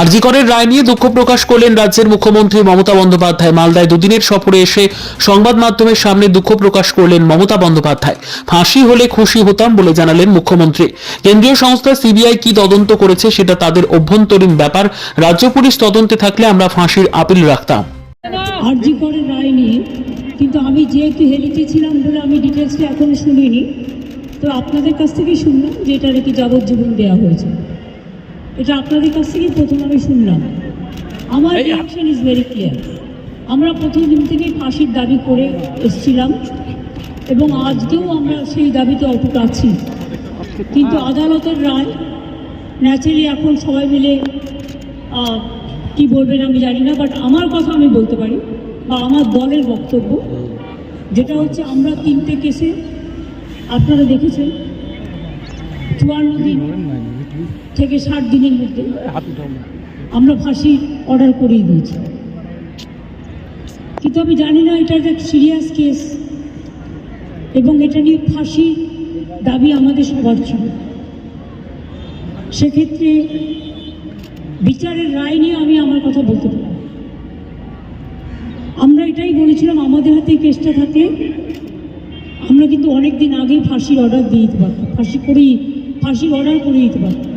আরজিকরের রায় নিয়ে দুঃখ প্রকাশ করলেন রাজ্যের মুখ্যমন্ত্রী মমতা বন্দ্যোপাধ্যায়। মালদায় দুদিনের সফরে এসে সংবাদ মাধ্যমের সামনে দুঃখ প্রকাশ করলেন মমতা বন্দ্যোপাধ্যায়। ফাঁসি হলে খুশি হতাম বলে জানালেন মুখ্যমন্ত্রী। কেন্দ্রীয় সংস্থা সিবিআই কি তদন্ত করেছে সেটা তাদের অভ্যন্তরীণ ব্যাপার। রাজ্য পুলিশ তদন্তে থাকলে আমরা ফাঁসির আপিল রাখতাম। কিন্তু আমি যেহেতু ছিলাম বলে আমি ডিটেলসটা শুনিনি, তো আপনাদের কাছ থেকেই শুনলাম যে যাবজ্জীবন দেওয়া হয়েছে। এটা আপনাদের কাছ থেকেই প্রথম আমি শুনলাম। আমার রিয়াকশন ইজ ভেরি ক্লিয়ার আমরা প্রথম দিন থেকেই ফাঁসির দাবি করে এসেছিলাম এবং আজকেও আমরা সেই দাবিতে অটুট আছি। কিন্তু আদালতের রায় ন্যাচারালি এখন সবাই মিলে কি বলবেন আমি জানি না বাট আমার কথা আমি বলতে পারি বা আমার দলের বক্তব্য যেটা হচ্ছে আমরা তিনটে কেসে আপনারা দেখেছেন চুয়ান্ন দিন থেকে ষাট দিনের মধ্যে আমরা ফাঁসি অর্ডার করেই দিয়েছি। কিন্তু আমি জানি না এটা একটা সিরিয়াস কেস এবং এটা নিয়ে ফাঁসি দাবি আমাদের সবার ছিল। সেক্ষেত্রে বিচারের রায় নিয়ে আমি আমার কথা বলতে পারি আমরা এটাই বলেছিলাম আমাদের হাতে কেসটা থাকলে আমরা কিন্তু অনেক দিন আগেই ফাঁসির অর্ডার দিয়ে দিতে পারতাম। ফাঁসি করেই ফাঁসির অর্ডার করে দিতে পারতাম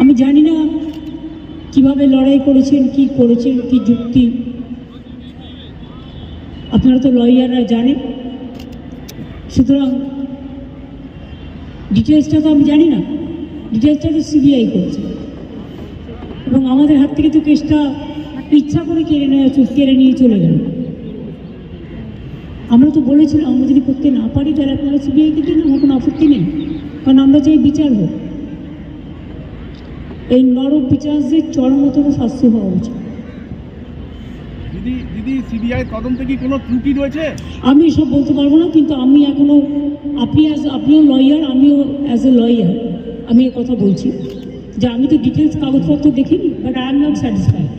আমি জানি না কীভাবে লড়াই করেছেন, কি করেছেন, কি যুক্তি। আপনারা তো লয়াররা জানেন। সুতরাং ডিটেলসটা তো আমি জানি না। ডিটেলসটা তো সিবিআই করেছে। এবং আমাদের হাত থেকে তো কেসটা ইচ্ছা করে কেড়ে নেওয়া কেড়ে নিয়ে চলে গেল। আমরা তো বলেছিলাম আমরা যদি করতে না পারি তাহলে আপনারা সিবিআইকে দিন আমার কোনো আপত্তি নেই। কারণ আমরা চাই বিচার হোক এই নরক বিচারদের চরমতম শাস্তি হওয়া উচিত। দিদি দিদি সিবিআই তদন্তে কি কোনো ত্রুটি রয়েছে? আমি সব বলতে পারব না কিন্তু আমি এখনও আপনি অ্যাজ আপনিও লয়ার আমিও অ্যাজ এ লয়ার আমি এ কথা বলছি। যে আমি তো ডিটেলস কাগজপত্র দেখিনি but I am not satisfied